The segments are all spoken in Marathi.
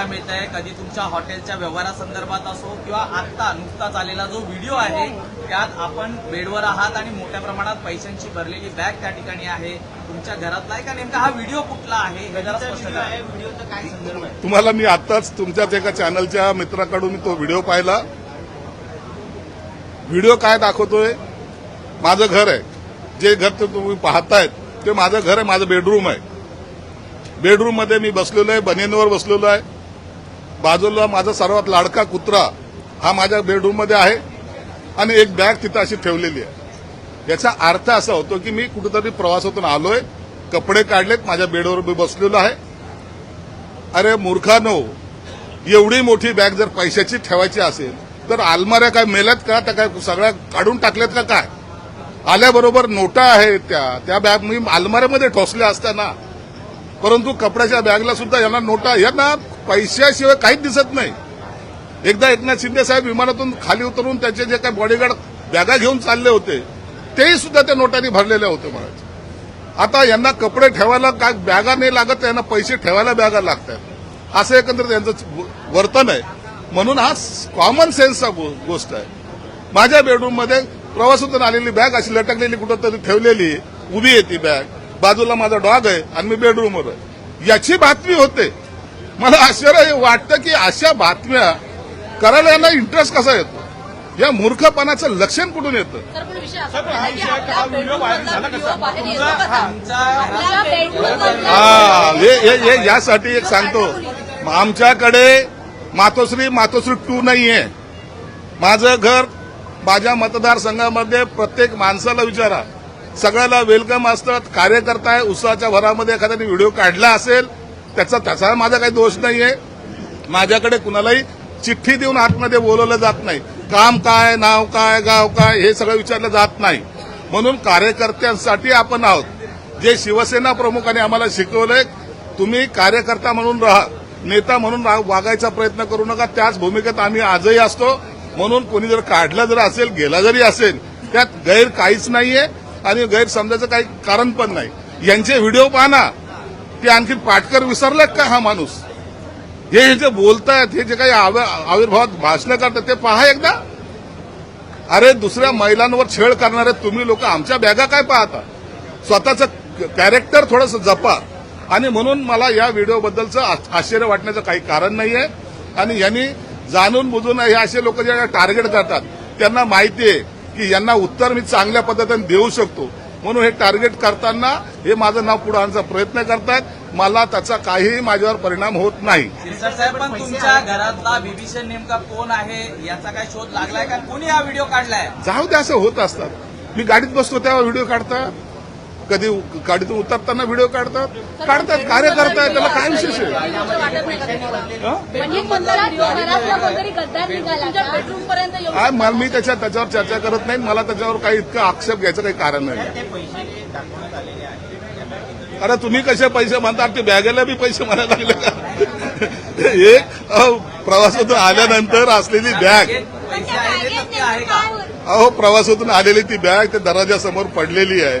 बघायला मिळत आहे कधी तुमच्या हॉटेलच्या व्यवहारासंदर्भात असो किंवा आत्ता नुकताच आलेला जो व्हिडिओ आहे त्यात आपण बेडवर आहात आणि मोठ्या प्रमाणात पैशांची भरलेली बॅग त्या ठिकाणी आहे. तुमच्या घरातला आहे का? नेमका हा व्हिडिओ कुठला आहे? हे जरा स्पष्ट करा. व्हिडिओचा काय संदर्भ आहे? तुम्हाला मी आताच तुमच्याच एका चॅनलच्या मित्राकडून तो व्हिडिओ पाहिला. व्हिडिओ काय दाखवतोय? माझं घर आहे. जे घर तुम्ही पाहतायत ते माझं घर आहे माझं बेडरूम आहे. बेडरूममध्ये मी बसलेलो आहे बनियनवर बसलेलो आहे. बाजूला माझा सर्वात लाडका कुत्रा हा माझ्या बेडरूममध्ये आहे आणि एक बॅग तिथं अशी ठेवलेली आहे. याचा अर्थ असा होतो की मी कुठेतरी प्रवासातून आलोय कपडे काढलेत माझ्या बेडवर मी बसलेलो आहे. अरे मूर्खानो एवढी मोठी बॅग जर पैशाची ठेवायची असेल तर अलमाऱ्या काय मेल्यात का? त्या काय सगळ्या काढून टाकल्यात का काय? आल्याबरोबर नोटा आहेत त्या. त्या बॅग मी अलमाऱ्यामध्ये ठोसल्या असताना. परंतु कपड्याच्या बॅगला सुद्धा यांना नोटा यांना पैशाशिवाय काहीच दिसत नाही. एकदा एकनाथ शिंदे साहेब विमानातून खाली उतरून त्याचे जे काही बॉडीगार्ड बॅगा घेऊन चालले होते तेही सुद्धा त्या नोटांनी भरलेल्या होते महाराज आता यांना कपडे ठेवायला काय बॅगा नाही लागत यांना पैसे ठेवायला बॅगा लागतात. असं एकंदरीत यांचं वर्तन आहे. म्हणून हा कॉमन सेन्सचा गो- गोष्ट आहे. माझ्या बेडरूममध्ये प्रवासातून आलेली बॅग अशी लटकलेली कुठं तरी ठेवलेली उभी आहे ती बॅग बाजूला माझा डॉग आहे आणि मी बेडरूमवर आहे. याची बातमी होते. मला आश्चर्य वाटतं की अशा बातम्या करायला यांना इंटरेस्ट कसा येतो? या मूर्खपणाचं लक्षण कुठून येतं? हा हे हे- हे यासाठी एक सांगतो. आमच्याकडे मातोश्री मातोश्री टू नाहीये. माझं घर माझ्या मतदारसंघामध्ये प्रत्येक माणसाला विचारा. सगळ्याला वेलकम असतात. कार्यकर्ता आहे उत्साहाच्या भरामध्ये एखाद्याने व्हिडिओ काढला असेल त्याचा त्याचा माझा काही दोष नाही आहे माझ्याकडे कुणालाही चिठ्ठी देऊन आतमध्ये बोलवलं जात नाही. काम काय नाव काय गाव काय हे सगळं विचारलं जात नाही. म्हणून कार्यकर्त्यांसाठी आपण आहोत. जे शिवसेना प्रमुखांनी आम्हाला शिकवलंय तुम्ही कार्यकर्ता म्हणून राहा नेता म्हणून रा- वागायचा प्रयत्न करू नका. त्याच भूमिकेत आम्ही आजही असतो. म्हणून कोणी जर काढला जर असेल गेला जरी असेल त्यात गैर काहीच नाहीये आणि गैरसमजाचं काही कारण पण नाही. यांचे व्हिडिओ पाहना ते आणखी पाटकर विसरलेत का हा माणूस? हे जे बोलतायत हे जे काही आव- आविर्भावात भाषणं करतात ते पहा एकदा. अरे दुसऱ्या महिलांवर छेड करणारे तुम्ही लोक आमच्या बॅगा काय पाहता? स्वतःचं कॅरेक्टर थोडंसं जपा. आणि म्हणून मला या व्हिडिओबद्दलचं आश्चर्य वाटण्याचं काही कारण नाहीये. आणि यांनी जाणून बुजून हे असे लोक जे टार्गेट करतात त्यांना माहिती आहे की यांना उत्तर मी चांगल्या पद्धतीने देऊ शकतो. म्हणून हे टार्गेट करताना हे माझं नाव पुढे आणण्याचा प्रयत्न करतायत. मला त्याचा काहीही माझ्यावर परिणाम होत नाही. पण तुमच्या घरातला बिभीषण नेमका कोण आहे? याचा काय शोध लागलाय का? कोणी हा व्हिडिओ काढलाय? जाऊ दे असं होत असतात. मी गाडीत बसतो तेव्हा व्हिडिओ काढतात कधी गाडीतून उतरताना व्हिडिओ काढतात? काढतात कार्यकर्ता आहे त्याला काय विशेष आहे? म्हणजे मला मी त्याच्या त्याच्यावर चर्चा करत नाही. मला त्याच्यावर काही इतकं आक्षेप घ्यायचं काही कारण नाही. ते पैसे दाखवण्यात आलेले आहेत अरे तुम्ही कसे पैसे म्हणतात? ते बॅगेला बी पैसे म्हणायला लागले का? एक अहो, प्रवासातून आल्यानंतर असलेली बॅग. अहो प्रवासातून आलेली ती बॅग त्या दरवाजासमोर पडलेली आहे.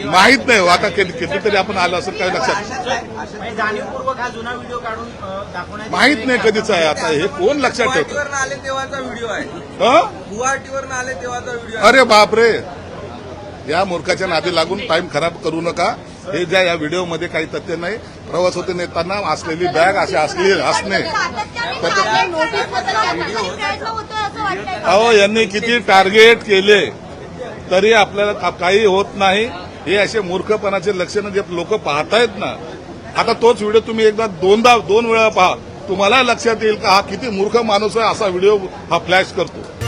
माहीत नाही हो, आता किती- कितीतरी आपण आलो असं काय लक्षात म्हणजे माहीत नाही कधीच आहे आता हे कोण लक्षात ठेवतं? आले तेव्हाचा व्हिडिओ आहे. हं? गुवाहाटीवरून आले तेव्हाचा व्हिडिओ आहे. अरे बापरे! या मूर्खाच्या नादी लागून टाइम खराब करू नका. हे ज्या या व्हिडिओमध्ये काही तथ्य नाही प्रवास होते नेताना असलेली बॅग अशी असली असणे. अहो यांनी किती टार्गेट केले तरी आपल्याला का- काही होत नाही. हे असे मूर्खपणाचे लक्षणं जे लोक पाहतायत ना आता तोच व्हिडिओ तुम्ही एकदा दोनदा दोन वेळा पहा. तुम्हाला लक्षात येईल का हा किती मूर्ख माणूस आहे असा व्हिडिओ हा फ्लॅश करतो.